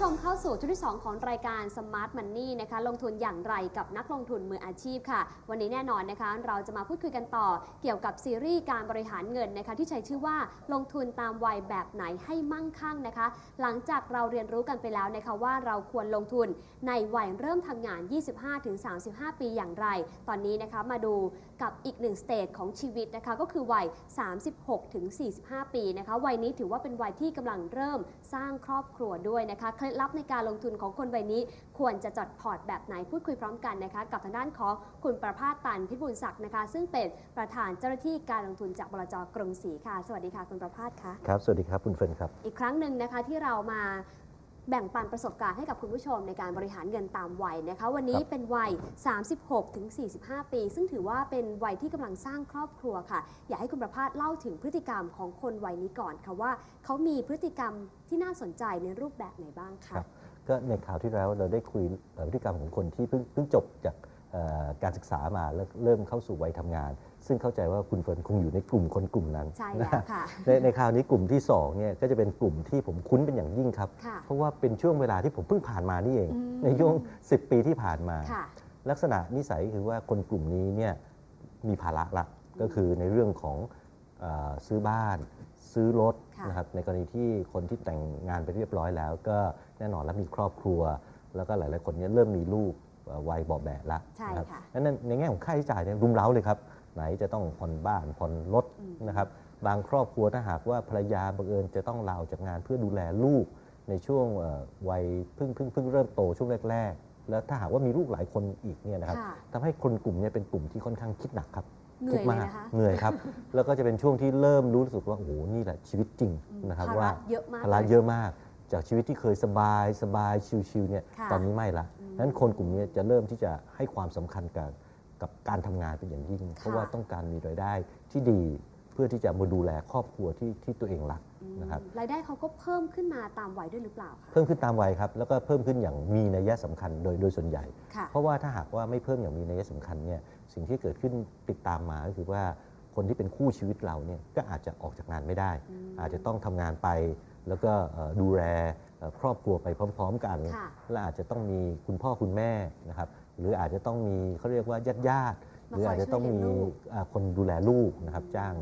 ผู้ชมเข้าสู่ช่วงที่ 2 ของรายการ Smart Money นะคะ ลงทุนอย่างไรกับนักลงทุนมืออาชีพค่ะ วันนี้แน่นอนนะคะ เราจะมาพูดคุยกันต่อ เกี่ยวกับซีรีส์การบริหารเงินนะคะ ที่ใช้ชื่อว่าลงทุนตามวัยแบบไหนให้มั่งคั่งนะคะ หลังจากเราเรียนรู้กันไปแล้วนะคะว่าเราควรลงทุนในวัยเริ่มทำงาน 25-35 ปีอย่างไร ตอนนี้นะคะมาดูกับอีกหนึ่งสเตจของชีวิตนะคะก็คือวัย 36-45 ปีนะคะวัยนี้ถือว่าเป็นวัยที่กำลังเริ่มสร้างครอบครัวด้วยนะคะล็ดลับในการลงทุนของคนวัยนี้ ควรจะจัดพอร์ตแบบไหนพูดคุยพร้อมกันนะคะ กับทางด้านของคุณประภาสตันพิบูลศักดิ์นะคะ ซึ่งเป็นประธานเจ้าหน้าที่การลงทุนจากบลจกรุงศรีค่ะ สวัสดีค่ะคุณประภาสคะครับสวัสดีครับคุณเฟิร์นครับอีกครั้งหนึ่งนะคะที่เรามา แบ่งปันประสบการณ์ให้กับคุณผู้ชมในการบริหารเงินตามวัยนะคะ วันนี้ครับเป็นวัย 36ถึง45 ปี ซึ่งถือว่าเป็นวัยที่กำลังสร้างครอบครัวค่ะ อยากให้คุณประภาสเล่าถึงพฤติกรรมของคนวัยนี้ก่อนค่ะว่าเขามีพฤติกรรมที่น่าสนใจในรูปแบบไหนบ้างคะครับก็ในข่าวที่แล้วเราได้คุยเอ่อพฤติกรรมของคนที่เพิ่งเพิ่งจบจากเอ่อ การศึกษามาแล้วเริ่มเข้าสู่วัยทำงาน ซึ่งเข้าใจว่าคุณเฟิร์นคงอยู่ในกลุ่มคนกลุ่มนั้นใช่นะแล้วค่ะในในคราวนี้กลุ่มที่2เนี่ยก็จะเป็นกลุ่มที่ผมคุ้นเป็นอย่างยิ่งครับค่ะเพราะว่าเป็นช่วงเวลาที่ผมเพิ่งผ่านมานี่เองอืมในช่วง 10 ปีที่ผ่านมาค่ะลักษณะนิสัยคือว่าคนกลุ่มนี้เนี่ยมีภาระละก็คือในเรื่องของเออซื้อบ้าน ซื้อรถค่ะนะครับในกรณีที่คนที่แต่งงานไปเรียบร้อยแล้ว ก็แน่นอนแล้วมีครอบครัว แล้วก็หลาย ๆ คนเนี่ยเริ่มมีลูกเอ่อ วัยเบาะแบะละใช่นะครับค่ะ นั้นในแง่ของค่าใช้จ่ายเนี่ยรุมเร้าเลยครับ ไหนจะต้องผ่อนบ้านผ่อนรถอืม นะครับ บางครอบครัวถ้าหากว่าภรรยาบังเอิญจะต้องลาออกจากงานเพื่อดูแลลูกในช่วงเอ่อวัยเพิ่งเพิ่งเพิ่งเริ่มโตช่วงแรกๆ แล้วถ้าหากว่ามีลูกหลายคนอีกเนี่ยนะครับค่ะ ทำให้คนกลุ่มเนี้เป็นกลุ่มที่ค่อนข้างคิดหนักครับ เหนื่อยคิดเลยมากนะคะเหนื่อยครับ แล้วก็จะเป็นช่วงที่เริ่มรู้สึกว่าโอ้โหนี่แหละชีวิตจริงอืมนะครับภาว่าระเยอะมากภาระล เยอะมาก จากชีวิตที่เคยสบายสบายชิลๆเนี่ยค่ะ ตอนนี้ไม่ละอืม นั้นคนกลุ่มนี้จะเริ่มที่จะให้ความสำคัญกับกับการทำงานเป็นอย่างยิ่ง เพราะว่าต้องการมีรายได้ที่ดีเพื่อที่จะมาดูแลครอบครัวที่ที่ตัวเองรักอืมนะครับรายได้เขาก็เพิ่มขึ้นมาตามวัยด้วยหรือเปล่าคะเพิ่มขึ้นตามวัยครับแล้วก็เพิ่มขึ้นอย่างมีนัยสำคัญโดยโดยส่วนใหญ่ค่ะเพราะว่าถ้าหากว่าไม่เพิ่มอย่างมีนัยสำคัญเนี่ยสิ่งที่เกิดขึ้นติดตามมาก็คือว่าคนที่เป็นคู่ชีวิตเราเนี่ยก็อาจจะออกจากงานไม่ได้อืมอาจจะต้องทำงานไปแล้วก็เอ่อดูแลเอ่อ ครอบครัวไปพร้อม ๆ กันค่ะและอาจจะต้องมีคุณพ่อคุณแม่นะครับ หรืออาจจะต้องมีเขาเรียกว่าญาติญาติๆหมารืออาจจะต้องมีคอยช่วยเลี้ยงลูกอ่าคนดูแลลูกนะครับอืมจ้าง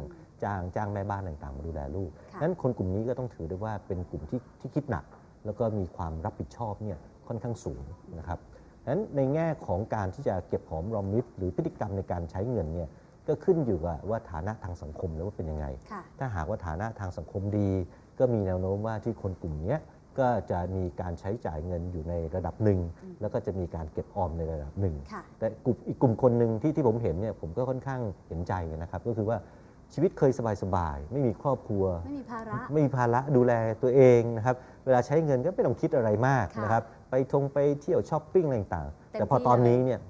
จ้างจ้างแม่บ้านต่างๆมาดูแลลูกค่ะนั้นคนกลุ่มนี้ก็ต้องถือได้ว่าเป็นกลุ่มที่ที่คิดหนัก แล้วก็มีความรับผิดชอบเนี่ยค่อนข้างสูงนะครับนั้นในแง่ของการที่จะเก็บหอมรอมริบหรือพฤติกรรมในการใช้เงินเนี่ยก็ขึ้นอยู่กับว่าฐานะทางสังคมแล้วว่าเป็นยังไงค่ะถ้าหากว่าฐานะทางสังคมดี ก็มีแนวโน้มว่าที่คนกลุ่มเนี้ย ก็จะมีการใช้จ่ายเงินอยู่ในระดับหนึ่งอืมแล้วก็จะมีการเก็บออมในระดับหนึ่ง ค่ะ แต่กลุ่มอีกกลุ่มคนหนึ่งที่ที่ผมเห็นเนี่ยผมก็ค่อนข้างเห็นใจนะครับ ก็คือว่าชีวิตเคยสบายๆไม่มีครอบครัว ไม่มีภาระ ไม่มีภาระดูแลตัวเองนะครับ เวลาใช้เงินก็ไม่ต้องคิดอะไรมากค่ะนะครับ ไปทงไปเที่ยวช้อปปิ้งอะไรต่างๆ เต็มแต่พอที่ตอนเลยนี้เนี่ย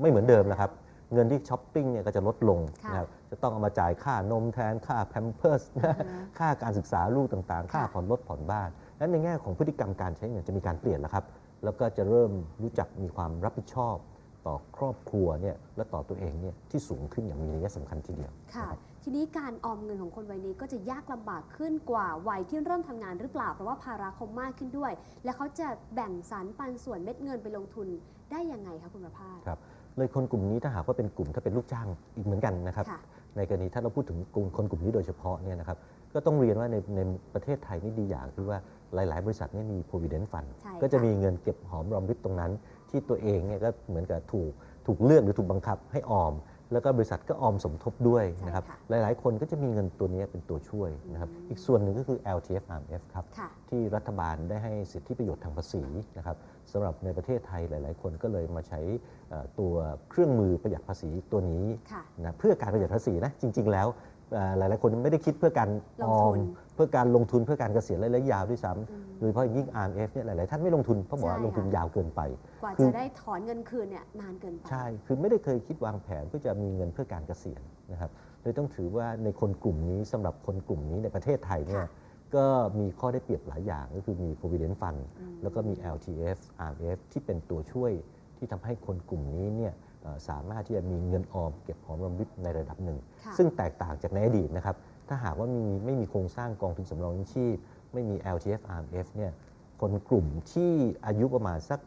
ไม่เหมือนเดิมแล้วครับ เงินที่ช้อปปิ้งเนี่ยก็จะลดลงค่ะนะครับ จะต้องเอามาจ่ายค่านมแทน ค่าแพมเพิร์ส อือฮะค่าการศึกษาลูกต่างๆ ค่าค่ะผ่อนรถผ่อนบ้าน นั้นในแง่ของพฤติกรรมการใช้เงินจะมีการเปลี่ยนแล้วครับ แล้วก็จะเริ่มรู้จักมีความรับผิดชอบต่อครอบครัวเนี่ยและต่อตัวเองเนี่ยที่สูงขึ้นอย่างมีนัยสำคัญทีเดียวค่ะนะครับทีนี้การออมเงินของคนวัยนี้ก็จะยากลำบากขึ้นกว่าวัยที่เริ่มทำงานหรือเปล่า เพราะว่าภาระเขามากขึ้นด้วย และเขาจะแบ่งสรรปันส่วนเม็ดเงินไปลงทุนได้ยังไงคะคุณประภาสครับเลยคนกลุ่มนี้ถ้าหากว่าเป็นกลุ่มถ้าเป็นลูกจ้างอีกเหมือนกันนะครับค่ะในกรณีถ้าเราพูดถึงกลุ่มคนกลุ่มนี้โดยเฉพาะเนี่ยนะครับ ก็ต้องเรียนว่าในในประเทศไทยนี่ดีอย่างคือว่าหลาย ๆ บริษัทเนี่ยมี provident fund ใช่ก็จะค่ะมีเงินเก็บหอมรอมริบตรงนั้น ที่ตัวเองเนี่ยก็เหมือนกับถูกถูกเลือกหรือถูกบังคับให้ออม แล้วก็บริษัทก็ออมสมทบด้วยนะครับ ใช่ค่ะ หลาย ๆ คนก็จะมีเงินตัวนี้เป็นตัวช่วยนะครับอืมอีกส่วนหนึ่งก็คือ LTF RMF ครับ ค่ะ ที่รัฐบาลได้ให้สิทธิประโยชน์ทางภาษีนะครับสำหรับในประเทศไทยหลาย ๆ คนก็เลยมาใช้เอ่อตัวเครื่องมือประหยัดภาษีตัวนี้ค่ะ นะเพื่อการประหยัดภาษีนะจริง ๆ แล้วเอ่อ หลายๆ คนไม่ได้คิดเพื่อการลองอทุมนเพื่อการลงทุนเพื่อการเกษียณระยะยาวด้วยซ้อืมำโดยเฉพาะอย่างยิ่ง RMF เนี่ยหลาย ๆ ท่านไม่ลงทุนเพราะบอกว่าใช่ลงทุนค่ะยาวเกินไป กว่าคือจะได้ถอนเงินคืนเนี่ยนานเกินไป ใช่ คือไม่ได้เคยคิดวางแผนเพื่อจะมีเงินเพื่อการเกษียณนะครับเลยต้องถือว่าในคนกลุ่มนี้สำหรับคนกลุ่มนี้ในประเทศไทยเนี่ยค่ะก็มีข้อได้เปรียบหลายอย่างก็คือมี provident fund อืมแล้วก็มี LTF RMF ที่เป็นตัวช่วย ที่ทำให้คนกลุ่มนี้เนี่ยเอ่อสามารถที่จะมีเงินออมเก็บหอมรอมริบในระดับหนึ่งค่ะซึ่งแตกต่างจากในอดีตนะครับ ถ้าหากว่ามีไม่มีโครงสร้างกองทุนสำรองเลี้ยงชีพ ไม่มี LTF RMF เนี่ยคนกลุ่มที่อายุประมาณสัก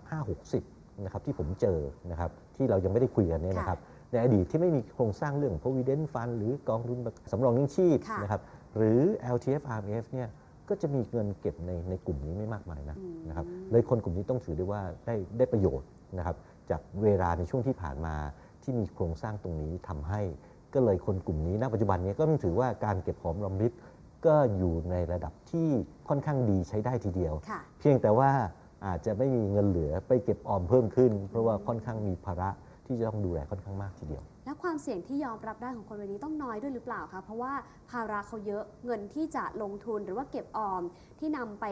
5-60นะครับที่ผมเจอนะครับที่เรายังไม่ได้คุยกันเนี่ยนะครับในอดีตที่ไม่มีโครงสร้างเรื่อง provident fund หรือกองทุนสำรองเลี้ยงชีพค่ะนะครับหรือ LTF RMF เนี่ยก็จะมีเงินเก็บในในกลุ่มนี้ไม่มากมายนะอืมนะครับเลยคนกลุ่มนี้ต้องถือได้ว่าได้ได้ประโยชน์ นะครับจากเวลาในช่วงที่ผ่านมาที่มีโครงสร้างตรงนี้ทำให้ ก็เลยคนกลุ่มนี้ณปัจจุบันเนี้ก็ต้องถือว่าการเก็บหอมรอมริบก็อยู่ในระดับที่ค่อนข้างดีใช้ได้ทีเดียวค่ะเพียงแต่ว่าอาจจะไม่มีเงินเหลือไปเก็บออมเพิ่มขึ้น เพราะว่าค่อนข้างมีภาระที่จะต้องดูแลค่อนข้างมากทีเดียว แล้วความเสี่ยงที่ยอมรับได้ของคนวัยนี้ต้องน้อยด้วยหรือเปล่าคะเพราะว่าภาระเขาเยอะเงินที่จะลงทุนหรือว่าเก็บออมที่นำไป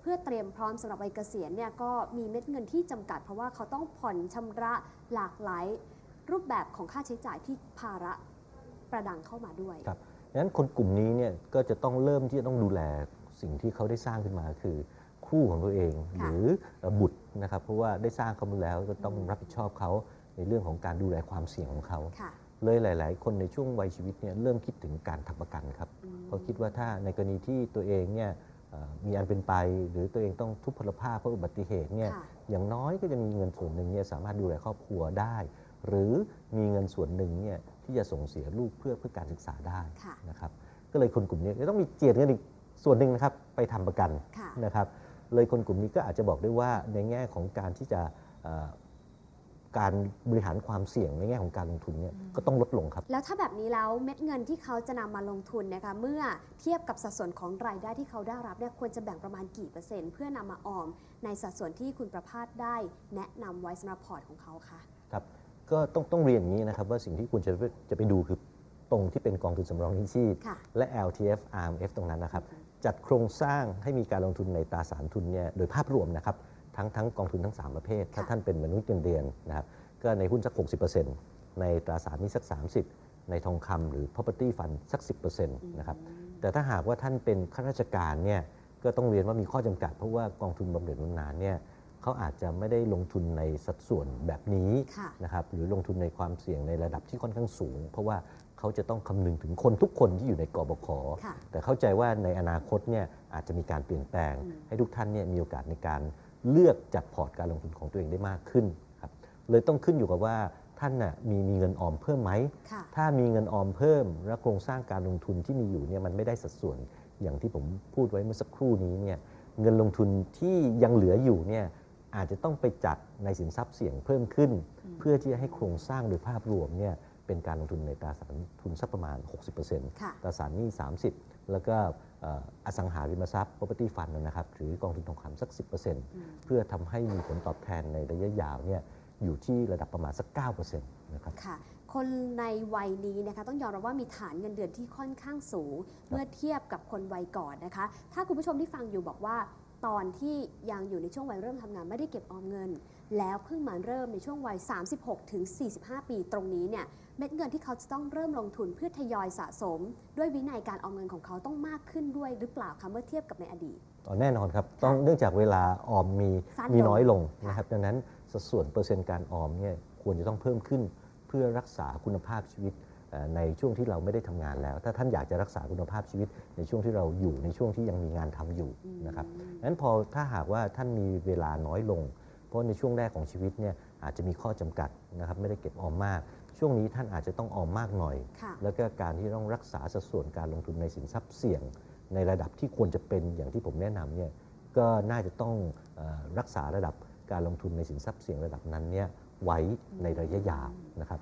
เพื่อเตรียมพร้อมสำหรับวัยเกษียณเนี่ยก็มีเม็ดเงินที่จำกัด เพราะว่าเขาต้องผ่อนชำระหลากหลายรูปแบบของค่าใช้จ่ายที่ภาระประดังเข้ามาด้วยครับดังนั้นคนกลุ่มนี้เนี่ยก็จะต้องเริ่มที่จะต้องดูแลสิ่งที่เขาได้สร้างขึ้นมาคือคู่ของตัวเองหค่ะรือเอ่อบุตรนะครับเพราะว่าได้สร้างเขามาแล้วก็ต้องอืมรับผิดชอบเขาในเรื่องของการดูแลความเสี่ยงของเขาค่ะเลยหลาย ๆ คนในช่วงวัยชีวิตเนี่ยเริ่มคิดถึงการทำประกันครับอืมเพราะคิดว่าถ้าในกรณีที่ตัวเองเนี่ยเอ่อ มีอันเป็นไปหรือตัวเองต้องทุพพลภาพเพราะอุบัติเหตุเนี่ยค่ะอย่างน้อยก็จะมีเงินส่วนหนึ่งเนี่ยสามารถดูแลครอบครัวได้ หรือมีเงินส่วนหนึ่งเนี่ยที่จะส่งเสียลูกเพื่อเพื่อการศึกษาได้ค่ะนะครับก็เลยคนกลุ่มนี้จะต้องมีเจียดเงินอีกส่วนหนึ่งนะครับไปทำประกันค่ะนะครับเลยคนกลุ่มนี้ก็อาจจะบอกได้ว่าในแง่ของการที่จะเอ่อ การบริหารความเสี่ยงในแง่ของการลงทุนเนี่ยก็ต้องลดลงครับ แล้วถ้าแบบนี้แล้วเม็ดเงินที่เขาจะนำมาลงทุนนะคะเมื่อเทียบกับสัดส่วนของรายได้ที่เขาได้รับเนี่ยควรจะแบ่งประมาณกี่เปอร์เซ็นต์ เพื่อนำมาออม ในสัดส่วนที่คุณประพาสได้แนะนำไว้สำหรับพอร์ตของเขาคะครับก็ต้องต้องเรียนอย่างนี้นะครับว่าสิ่งที่คุณจะไปจะไปดูคือตรงที่เป็นกองทุนสำรองเลี้ยงชีพค่ะ และ LTF RMF ตรงนั้นนะครับ จัดโครงสร้างให้มีการลงทุนในตราสารทุนเนี่ยโดยภาพรวมนะครับ ทั้งทั้งกองทุนทั้ง 3 ประเภท ถ้าค่ะท่านเป็นมนุษย์เงินเดือนนะครับก็ในหุ้นสัก 60%ในตราสารหนี้สัก 30 ในทองคำหรือ property fund สัก 10%นะครับแต่ถ้าหากว่าท่านเป็นข้าราชการเนี่ยก็ต้องเรียนว่ามีข้อจำกัด เพราะว่ากองทุนบำเหน็จบำนาญเนี่ยเขาอาจจะไม่ได้ลงทุนในสัดส่วนแบบนี้ค่ะนะครับหรือลงทุนในความเสี่ยงในระดับที่ค่อนข้างสูง เพราะว่าเขาจะต้องคำนึงถึงคนทุกคนที่อยู่ในกบขค่ะแต่เข้าใจว่าในอนาคตเนี่ยอาจจะมีการเปลี่ยนแปลงอืมให้ทุกท่านเนี่ยมีโอกาสในการ เลือกจัดพอร์ตการลงทุนของตัวเองได้มากขึ้นครับเลยต้องขึ้นอยู่กับว่าท่านน่ะมีมีเงินออมเพิ่มไหมค่ะถ้ามีเงินออมเพิ่ม และโครงสร้างการลงทุนที่มีอยู่เนี่ยมันไม่ได้สัดส่วนอย่างที่ผมพูดไว้เมื่อสักครู่นี้เนี่ยเงินลงทุนที่ยังเหลืออยู่เนี่ยอาจจะต้องไปจัดในสินทรัพย์เสี่ยงเพิ่มขึ้นอืมเพื่อที่จะให้โครงสร้างโดยภาพรวมเนี่ยเป็นการลงทุนในตราสารทุนสักประมาณ 60%ค่ะตราสารหนี้ 30 แล้วก็เอ่ออสังหาริมทรัพย์ property fund นะครับหรือกองทุนทองคำสัก 10%เพื่อทำให้มีผลตอบแทนในระยะยาวเนี่ยอยู่ที่ระดับประมาณสัก 9%นะครับค่ะคนในวัยนี้นะคะต้องยอมรับว่ามีฐานเงินเดือนที่ค่อนข้างสูง เมื่อเทียบกับคนวัยก่อนนะคะ ถ้าคุณผู้ชมที่ฟังอยู่บอกว่า ตอนที่ยังอยู่ในช่วงวัยเริ่มทำงานไม่ได้เก็บออมเงิน แล้วเพิ่งมาเริ่มในช่วงวัย 36ถึง45 ปีตรงนี้เนี่ย เม็ดเงินที่เขาจะต้องเริ่มลงทุนเพื่อทยอยสะสม ด้วยวินัยการออมเงินของเขาต้องมากขึ้นด้วยหรือเปล่าคะเมื่อเทียบกับในอดีต อ๋อแน่นอนครับ ต้องเนื่องจากเวลาออมมีสั้นมีลงน้อยลงนะครับ ดังนั้นสัดส่วนเปอร์เซ็นต์การออมเนี่ยควรจะต้องเพิ่มขึ้น เพื่อรักษาคุณภาพชีวิตเอ่อในช่วงที่เราไม่ได้ทำงานแล้ว ถ้าท่านอยากจะรักษาคุณภาพชีวิตในช่วงที่เราอยู่ในช่วงที่ยังมีงานทำอยู่นะครับงนั้นพอถ้าหากว่าท่านมีเวลาน้อยลง เพราะในช่วงแรกของชีวิตเนี่ยอาจจะมีข้อจำกัดนะครับไม่ได้เก็บออมมาก ช่วงนี้ท่านอาจจะต้องออมมากหน่อยค่ะแล้วก็การที่ต้องรักษาสัดส่วนการลงทุนในสินทรัพย์เสี่ยง ในระดับที่ควรจะเป็นอย่างที่ผมแนะนำเนี่ยก็น่าจะต้องเออรักษาระดับการลงทุนในสินทรัพย์เสี่ยงระดับนั้นเนี่ยไว้ในระยะยาวนะครับ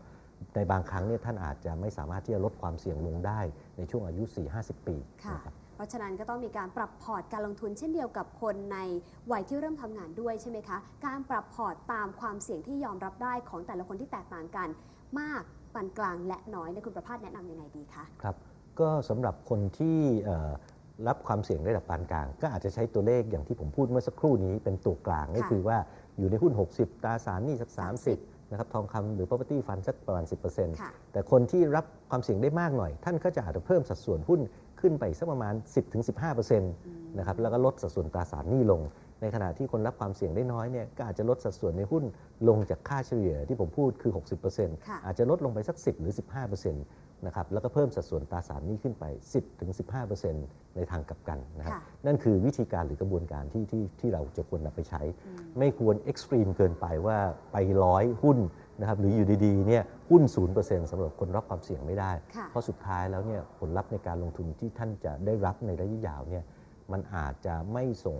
ในบางครั้งเนี่ยท่านอาจจะไม่สามารถที่จะลดความเสี่ยงลงได้ในช่วงอายุ 4-50 ปีค่ะนะครับเพราะฉะนั้นก็ต้องมีการปรับพอร์ตการลงทุนเช่นเดียวกับคนในวัยที่เริ่มทำงานด้วยใช่ไหมคะ การปรับพอร์ตตามความเสี่ยงที่ยอมรับได้ของแต่ละคนที่แตกต่างกัน มากปานกลางและน้อยในยคุณประภาสแนะนำยังไงดีคะครับ ก็สำหรับคนที่เอ่อรับความเสี่ยงระดับปานกลาง ก็อาจจะใช้ตัวเลขอย่างที่ผมพูดเมื่อสักครู่นี้เป็นตัวกลางก็คือว่าอยู่ในหุ้น 60 ตราสารหนี้สัก 30นะครับทองคำหรือ property fund สักประมาณ 10%ค่ะแต่คนที่รับความเสี่ยงได้มากหน่อย ท่านก็จะอาจจะเพิ่มสัดส่วนหุ้นขึ้นไปสักประมาณ 10-15%นะครับแล้วก็ลดสัดส่วนตราสารหนี้ลง ในขณะที่คนรับความเสี่ยงได้น้อยเนี่ยก็อาจจะลดสัดส่วนในหุ้นลงจากค่าเฉลี่ยที่ผมพูดคือ 60%ค่ะอาจจะลดลงไปสัก 10 หรือ 15%นะครับแล้วก็เพิ่มสัดส่วนตราสารหนี้ขึ้นไป 10-15%ในทางกลับกันนะครับค่ะนั่นคือวิธีการหรือกระบวนการที่ที่ที่เราจะควรนำไปใช้อืมไม่ควรเอ็กซ์ตรีมเกินไปว่าไปร้อยหุ้นนะครับหรืออยู่ดีๆเนี่ยหุ้น 0%สำหรับคนรับความเสี่ยงไม่ได้ค่ะเพราะสุดท้ายแล้วเนี่ยผลลัพธ์ในการลงทุนที่ท่านจะได้รับในระยะยาวเนี่ยมันอาจจะไม่ส่ง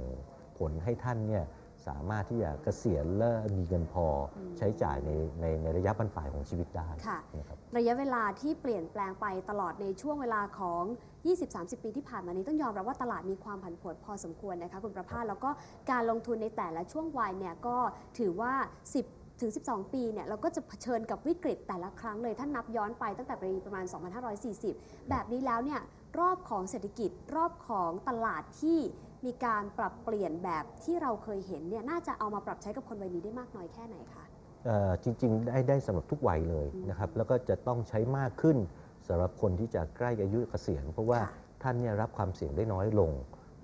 ผลให้ท่านเนี่ยสามารถที่จะเกษียณและมีเงินพออมใช้จ่ายในในในระยะบรรปลายของชีวิตได้ค่ะนะครับระยะเวลาที่เปลี่ยนแปลงไปตลอดในช่วงเวลาของ 20-30 ปีที่ผ่านมานี้ต้องยอมรับว่าตลาดมีความผันผวนพอสมควรนะคะคุณประภาสแล้วก็การลงทุนในแต่ละช่วงวัยเนี่ยก็ถือว่า 10ถึง 12 ปีเนี่ยเราก็จะเผชิญกับวิกฤตแต่ละครั้งเลยท่านนับย้อนไปตั้งแต่ปีประมาณ 2540 แบบนี้แล้วเนี่ยรอบของเศรษฐกิจรอบของตลาดที่ มีการปรับเปลี่ยนแบบที่เราเคยเห็นเนี่ยน่าจะเอามาปรับใช้กับคนวัยนี้ได้มากน้อยแค่ไหนคะเอ่อจริงๆ ได้ได้สำหรับทุกวัยเลยอืมนะครับแล้วก็จะต้องใช้มากขึ้นสำหรับคนที่จะใกล้อายุเกษียณ เพราะว่าค่ะท่านเนี่ยรับความเสี่ยงได้น้อยลง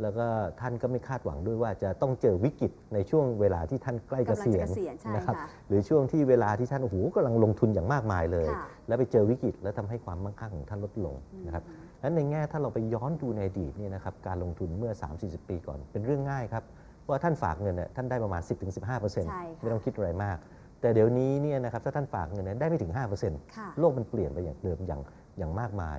แล้วก็ท่านก็ไม่คาดหวังด้วยว่าจะต้องเจอวิกฤตในช่วงเวลาที่ท่านใกล้เกกำลังษีจะยณเกษียณใช่นะครับค่ะหรือช่วงที่เวลาที่ท่านโอ้โหกำลังลงทุนอย่างมากมายเลยค่ะแล้วไปเจอวิกฤตแล้วทำให้ความมั่งคั่งของท่านลดลงนะครับนั้นในแง่ถ้าเราไปย้อนดูในอดีตเนี่ยนะครับการลงทุนเมื่อ 3-40 ปีก่อนเป็นเรื่องง่ายครับว่าท่านฝากเงินเนี่ยท่านได้ประมาณ 10-15%ใช่ค่ะไม่ต้องคิดอะไรมาก แต่เดี๋ยวนี้เนี่ยนะครับถ้าท่านฝากเงินเนี่ยได้ไม่ถึง5%ค่ะโลกมันเปลี่ยนไปอย่างเดิมอย่างอย่างมากมาย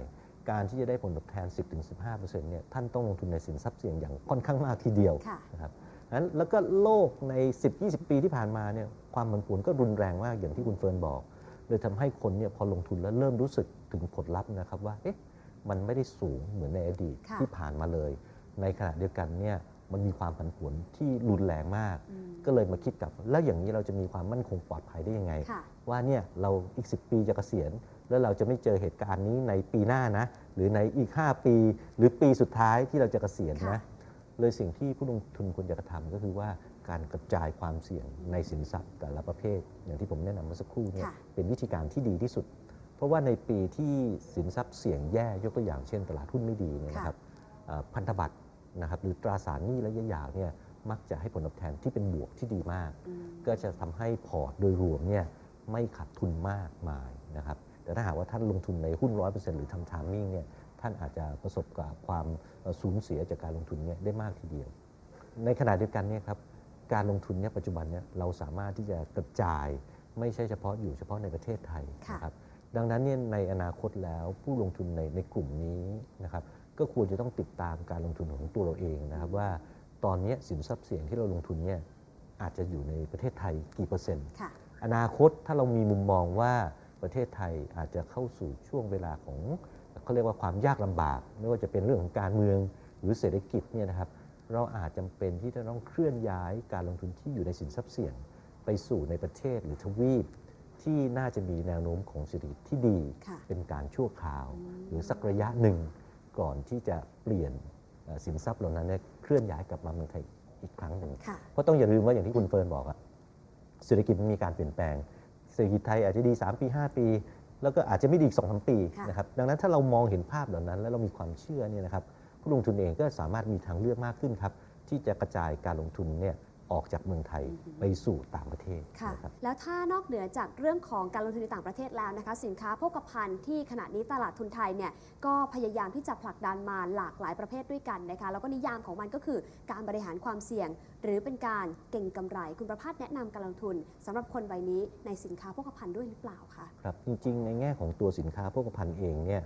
การที่จะได้ผลตอบแทน 10-15%เนี่ยท่านต้องลงทุนในสินทรัพย์เสี่ยงอย่างค่อนข้างมากทีเดียวค่ะนะครับนั้นแล้วก็โลกใน 10-20 ปีที่ผ่านมาเนี่ยความผันผวนก็รุนแรงมากอย่างที่คุณเฟิร์นบอกเลยทำให้คนเนี่ยพอลงทุนแล้วเริ่มรู้สึกถึงผลลัพธ์นะครับว่าเอ๊ะมันไม่ได้สูงเหมือนในอดีตค่ะที่ผ่านมาเลย ในขณะเดียวกันเนี่ยมันมีความผันผวนที่รุนแรงมากอืมก็เลยมาคิดกับ แล้วอย่างนี้เราจะมีความมั่นคงปลอดภัยได้ยังไงค่ะว่าเนี่ยเราอีก 10 ปีจะเกษียณ แล้วเราจะไม่เจอเหตุการณ์นี้ในปีหน้านะ หรือในอีก 5 ปี หรือปีสุดท้ายที่เราจะเกษียณค่ะนะ เลยสิ่งที่ผู้ลงทุนควรจะกระทำก็คือว่าการกระจายความเสี่ยงในสินทรัพย์แต่ละประเภท อย่างที่ผมแนะนำเมื่อสักครู่เนี่ยค่ะเป็นวิธีการที่ดีที่สุด เพราะว่าในปีที่สินทรัพย์เสี่ยงแย่ยกตัวอย่างเช่น ตลาดหุ้นไม่ดีเนี่ยนะครับเอ่อพันธบัตรนะครับหรือตราสารหนี้ระยะยาวเนี่ยมักจะให้ผลตอบแทนที่เป็นบวกที่ดีมากอืมก็จะทำให้พอร์ตโดยรวมเนี่ยไม่ขาดทุนมากมายนะครับ แต่ถ้าหากว่าท่านลงทุนในหุ้น 100%หรือทำทามมิ่งเนี่ยท่านอาจจะประสบกับความเอ่อสูญเสียจากการลงทุนเนี่ยได้มากทีเดียว ในขณะเดียวกันเนี่ยครับการลงทุนเนี่ยปัจจุบันเนี่ยเราสามารถที่จะกระจายไม่ใช่เฉพาะอยู่เฉพาะในประเทศไทยค่ะนะครับดังนั้นเนี่ยในอนาคตแล้วผู้ลงทุนในในกลุ่มนี้นะครับก็ควรจะต้องติดตามการลงทุนของตัวเราเองนะครับว่าตอนเนี้ยสินทรัพย์เสี่ยงที่เราลงทุนเนี่ยอาจจะอยู่ในประเทศไทยกี่เปอร์เซ็นต์ค่ะอนาคตถ้าเรามีมุมมองว่า ประเทศไทยอาจจะเข้าสู่ช่วงเวลาของเขาเรียกว่าความยากลำบาก ไม่ว่าจะเป็นเรื่องของการเมืองหรือเศรษฐกิจเนี่ยนะครับเราอาจจำเป็นที่จะต้องเคลื่อนย้ายการลงทุนที่อยู่ในสินทรัพย์เสี่ยง ไปสู่ในประเทศหรือทวีป ที่น่าจะมีแนวโน้มของเศรษฐกิจที่ดีค่ะเป็นการชั่วคราวอืมหรือสักระยะหนึ่งก่อนที่จะเปลี่ยนเอ่อสินทรัพย์เหล่านั้นเนี่ยเคลื่อนย้ายกลับมาเมืองไทยอีกครั้งหนึ่งค่ะเพราะต้องอย่าลืมว่าอย่างที่คุณเฟิร์นบอกอะเศรษฐกิจมันมีการเปลี่ยนแปลง เศรษฐกิจไทยอาจจะดี 3 ปี 5 ปี แล้วก็อาจจะไม่ดีอีก2อสปีค่ะนะครับดังนั้นถ้าเรามองเห็นภาพเหล่านั้น แล้วเรามีความเชื่อเนี่ยนะครับผู้ลงทุนเองก็สามารถมีทางเลือกมากขึ้นครับที่จะกระจายการลงทุนเนี่ย ออกจากเมืองไทยไปสู่ต่างประเทศค่ะนะครับ แล้วถ้านอกเหนือจากเรื่องของการลงทุนในต่างประเทศแล้วนะคะ สินค้าโภคภัณฑ์ที่ขณะนี้ตลาดทุนไทยเนี่ยก็พยายามที่จะผลักดันมาหลากหลายประเภทด้วยกันนะคะแล้วก็นิยามของมันก็คือการบริหารความเสี่ยง หรือเป็นการเก่งกำไรคุณประภาสแนะนำการลงทุนสำหรับคนวัยนี้ในสินค้าโภคภัณฑ์ด้วยหรือเปล่าคะ ครับจริงๆ ในแง่ของตัวสินค้าโภคภัณฑ์เองเนี่ย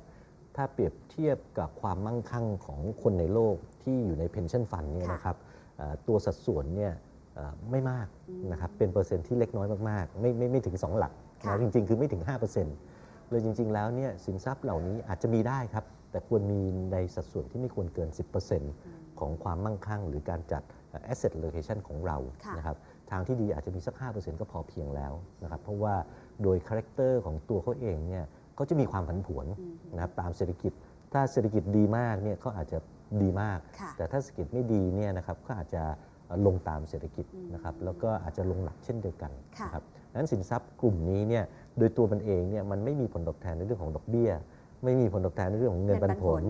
ถ้าเปรียบเทียบกับความมั่งคั่งของคนในโลกที่อยู่ใน pension fund เนี่ยค่ะนะครับเอ่อตัวสัดส่วนเนี่ยเอ่อ ไม่มากอืมนะครับเป็นเปอร์เซ็นต์ที่เล็กน้อยมากๆ ไม่ไม่ไม่ถึง 2 หลักค่ะนะจริง ๆ คือไม่ถึง 5%เลยจริง ๆ แล้วเนี่ยสินทรัพย์เหล่านี้อาจจะมีได้ครับ แต่ควรมีในสัดส่วนที่ไม่ควรเกิน 10%ของความมั่งคั่ง หรือการจัดเอ่อ asset allocation ของเราค่ะนะครับทางที่ดีอาจจะมีสัก 5%ก็พอเพียงแล้วนะครับเพราะว่าโดยคาแรคเตอร์ของตัวเขาเองเนี่ยเขาจะมีความผันผวนอืมนะครับตามเศรษฐกิจ ถ้าเศรษฐกิจดีมากเนี่ยเขาอาจจะดีมากค่ะแต่ถ้าเศรษฐกิจไม่ดีเนี่ยนะครับก็อาจจะ ลงตามเศรษฐกิจอืมนะครับแล้วก็อาจจะลงหลักเช่นเดียวกันค่ะนะครับนั้นสินทรัพย์กลุ่มนี้เนี่ยโดยตัวมันเองเนี่ยมันไม่มีผลตอบแทนในเรื่องของดอกเบี้ย ไม่มีผลตอบแทนในเรื่องของเงินเงินปัปันนผผลล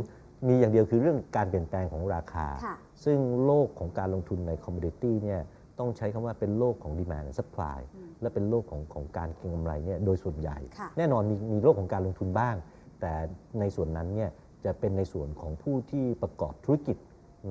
มีอย่างเดียวคือเรื่องการเปลี่ยนแปลงของราคาค่ะซึ่งโลกของการลงทุนในคอมมูนิตี้เนี่ยต้องใช้คำว่าเป็นโลกของ demand and supply อืมและเป็นโลกของของการเก็งกำไรเนี่ยโดยส่วนใหญ่ค่ะแน่นอนมีมีโลกของการลงทุนบ้าง แต่ในส่วนนั้นเนี่ยจะเป็นในส่วนของผู้ที่ประกอบธุรกิจ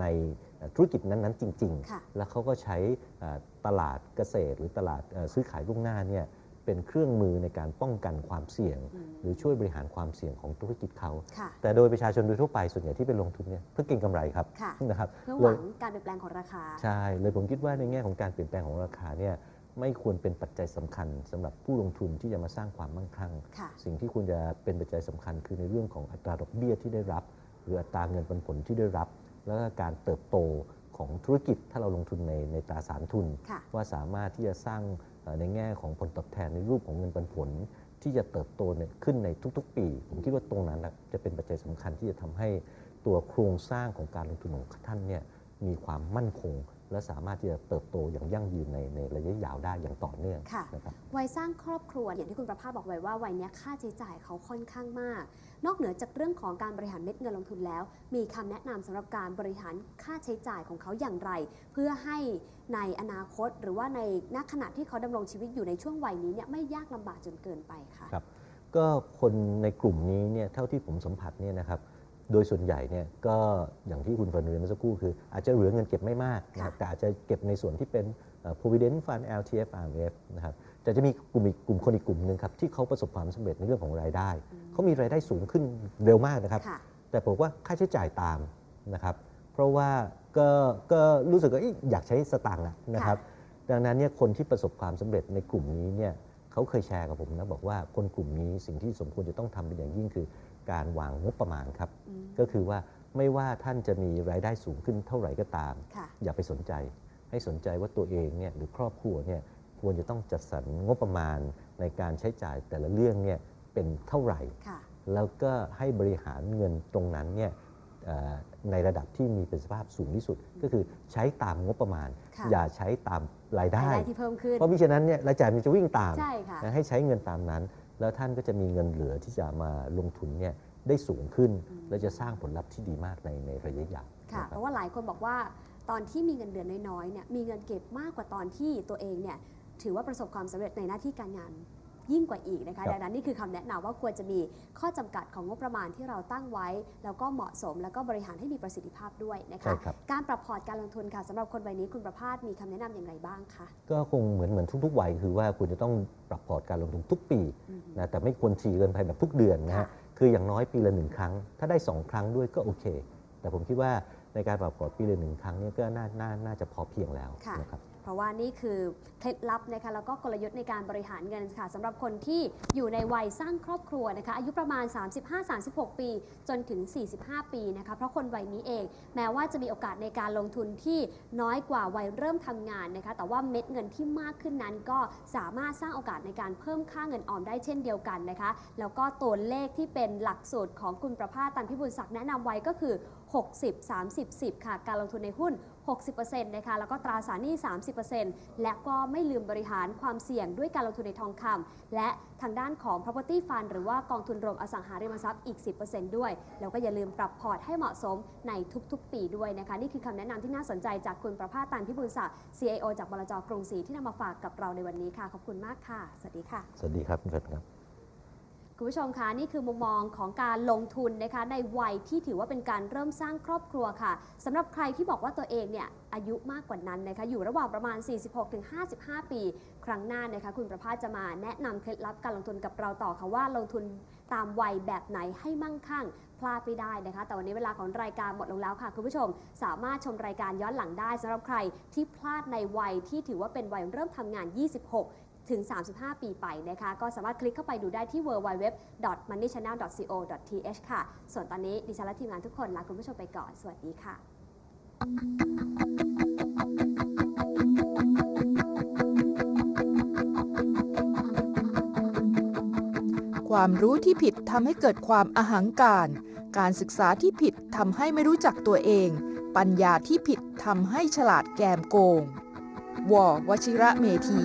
ในเอ่อ ธุรกิจนั้นๆจริงค่ะๆแล้วเขาก็ใช้เอ่อตลาดเกษตร หรือตลาดเอ่อซื้อขายล่วงหน้าเนี่ยเป็นเครื่องมือในการป้องกันความเสี่ยงอืมหรือช่วยบริหารความเสี่ยงของธุรกิจเขาค่ะแต่โดยประชาชนโดยทั่วไปส่วนใหญ่ที่เป็นลงทุนเนี่ยเพื่อเก็งกำไรครับค่ะนะครับเพื่อหเลวัยงการเปลี่ยนแปลงของราคา ใช่ เลยผมคิดว่าในแง่ของการเปลี่ยนแปลงของราคาเนี่ยไม่ควรเป็นปัจจัยสำคัญสำหรับผู้ลงทุนที่จะมาสร้างความมั่งคั่งค่ะสิ่งที่ควรจะเป็นปัจจัยสำคัญ คือในเรื่องของอัตราดอกเบี้ยที่ได้รับ หรืออัตราเงินปันผลที่ได้รับ แล้วก็การเติบโตของธุรกิจถ้าเราลงทุนในในตราสารทุนค่ะว่าสามารถที่จะสร้างเอ่อในแง่ของผลตอบแทนในรูปของเงินปันผล ที่จะเติบโตเนี่ยขึ้นในทุกๆ ปี ผมคิดว่าตรงนั้นน่ะจะเป็นปัจจัยสำคัญที่จะทำให้ตัวโครงสร้างของการลงทุนของท่านเนี่ยมีความมั่นคง และสามารถที่จะเติบโตอย่างยั่งยืนในในระยะยาวได้อย่างต่อเนื่องค่ะนะครับวัยสร้างครอบครัวอย่างที่คุณประภาสบอกไว้ว่าวัยเนี้ยค่าใช้จ่ายเขาค่อนข้างมาก นอกเหนือจากเรื่องของการบริหารเม็ดเงินลงทุนแล้ว มีคำแนะนำสำหรับการบริหารค่าใช้จ่ายของเขาอย่างไร เพื่อให้ในอนาคต หรือว่าในณขณะที่เขาดำรงชีวิตอยู่ในช่วงวัยนี้เนี่ยไม่ยากลำบากจนเกินไปค่ะครับก็คนในกลุ่มนี้เนี่ยเท่าที่ผมสัมผัสเนี่ยนะครับ โดยส่วนใหญ่เนี่ยก็อย่างที่คุณเฟิร์นเรียนเมื่อสักครู่คืออาจจะเหลือเงินเก็บไม่มากนะครับค่ะแต่อาจจะเก็บในส่วนที่เป็นเอ่อ provident fund LTF RMF นะครับแต่จะมีกลุ่มอีกกลุ่มคนอีกกลุ่มหนึ่งครับที่เขาประสบความสำเร็จในเรื่องของรายได้ เขามีรายได้สูงขึ้นเร็วมากนะครับค่ะแต่ผมว่าค่าใช้จ่ายตามนะครับ เพราะว่าก็ก็รู้สึกว่าเอ๊ะอยากใช้สตางค์อะนะครับ ดังนั้นเนี่ยคนที่ประสบความสำเร็จในกลุ่มนี้เนี่ยเขาเคยแชร์กับผมนะบอกว่าคนกลุ่มนี้สิ่งที่สมควรจะต้องทำเป็นอย่างยิ่งคือ การวางงบประมาณครับอืมก็คือว่าไม่ว่าท่านจะมีรายได้สูงขึ้นเท่าไหร่ก็ตามค่ะอย่าไปสนใจ ให้สนใจว่าตัวเองเนี่ยหรือครอบครัวเนี่ยควรจะต้องจัดสรรงบประมาณในการใช้จ่ายแต่ละเรื่องเนี่ยเป็นเท่าไหร่ค่ะแล้วก็ให้บริหารเงินตรงนั้นเนี่ยเอ่อในระดับที่มีประสิทธิภาพสูงที่สุด ก็คือใช้ตามงบประมาณค่ะอย่าใช้ตามรายรายได้ได้ที่เพิ่มขึ้นเพราะมิฉะนั้นเนี่ยรายจ่ายมันจะวิ่งตามใช่ค่ะนะให้ใช้เงินตามนั้น แล้วท่านก็จะมีเงินเหลือที่จะมาลงทุนเนี่ยได้สูงขึ้นอืมและจะสร้างผลลัพธ์ที่ดีมากในในระยะยาวค่ะนะคเพรับราะว่าหลายคนบอกว่าตอนที่มีเงินเดือนน้อยๆเนี่ยมีเงินเก็บมากกว่าตอนที่ตัวเองเนี่ยถือว่าประสบความสำเร็จในหน้าที่การงาน ยิ่งกว่าอีกนะคะครับดังนั้นนี่คือคำแนะนำว่าควรจะมีข้อจำกัดของงบประมาณที่เราตั้งไว้ แล้วก็เหมาะสมแล้วก็บริหารให้มีประสิทธิภาพด้วยนะใช่คะครับการปรับพอร์ตการลงทุนค่ะสำหรับคนวัยนี้คุณประภาสมีคำแนะนำอย่างไรบ้างคะก็คงเหมือนเหมือนทุกๆวัยคือว่าคุณจะต้องปรับพอร์ตการลงทุนทุกปีอืมนะแต่ไม่ควรทีเกินไปแบบทุกเดือนนะค่ะฮะคืออย่างน้อยปีละหนึ่งครั้ง ถ้าได้สองครั้งด้วยก็โอเค แต่ผมคิดว่าในการปรับพอร์ตปีละหนึ่งครั้งเนี่ยก็น่าน่าน่าจะพอเพียงแล้วค่ะนะครับ เพราะว่านี่คือเคล็ดลับนะคะแล้วก็กลยุทธ์ในการบริหารเงินค่ะสำหรับคนที่อยู่ในวัยสร้างครอบครัวนะคะอายุประมาณ 35-36 ปี จนถึง 45 ปีนะคะเพราะคนวัยนี้เอง แม้ว่าจะมีโอกาสในการลงทุนที่น้อยกว่าวัยเริ่มทำงานนะคะแต่ว่าเม็ดเงินที่มากขึ้นนั้น ก็สามารถสร้างโอกาสในการเพิ่มค่าเงินออมได้เช่นเดียวกันนะคะแล้วก็ตัวเลขที่เป็นหลักสูตรของคุณประภาสตันพิบูลศักดิ์แนะนำไว้ก็คือ 60 30 10 ค่ะ การลงทุนในหุ้น 60%นะคะแล้วก็ตราสารหนี้ 30%และก็ไม่ลืมบริหารความเสี่ยงด้วยการลงทุนในทองคำและทางด้านของ property fund หรือว่ากองทุนรวมอสังหาริมทรัพย์อีก 10%ด้วย แล้วก็อย่าลืมปรับพอร์ตให้เหมาะสมในทุกๆ ปีด้วยนะคะ นี่คือคำแนะนำที่น่าสนใจจากคุณประภาสตันพิบูลศักดิ์ CIO จากบลจกรุงศรีที่นำมาฝากกับเราในวันนี้ค่ะ ขอบคุณมากค่ะ สวัสดีค่ะ สวัสดีครับคุณเฟรนครับ คุณผู้ชมคะนี่คือมุมมองของการลงทุนนะคะในวัยที่ถือว่าเป็นการเริ่มสร้างครอบครัวค่ะสำหรับใครที่บอกว่าตัวเองเนี่ยอายุมากกว่านั้นนะคะอยู่ระหว่างประมาณ 46-55 ปี ครั้งหน้านะคะคุณประภาสจะมาแนะนำเคล็ดลับการลงทุนกับเราต่อค่ะว่าลงทุนตามวัยแบบไหนให้มั่งคั่งพลาดไม่ได้นะคะ แต่วันนี้เวลาของรายการหมดลงแล้วค่ะคุณผู้ชม สามารถชมรายการย้อนหลังได้สำหรับใครที่พลาดในวัยที่ถือว่าเป็นวัยเริ่มทำงาน 26 ถึง 35 ปีไปนะคะก็สามารถคลิกเข้าไปดูได้ที่ www.moneychannel.co.th ค่ะ ส่วนตอนนี้ดิฉันและทีมงานทุกคนลาคุณผู้ชมไปก่อน สวัสดีค่ะ ความรู้ที่ผิดทำให้เกิดความอหังการ การศึกษาที่ผิดทำให้ไม่รู้จักตัวเอง ปัญญาที่ผิดทำให้ฉลาดแกมโกงวอวชิระเมธี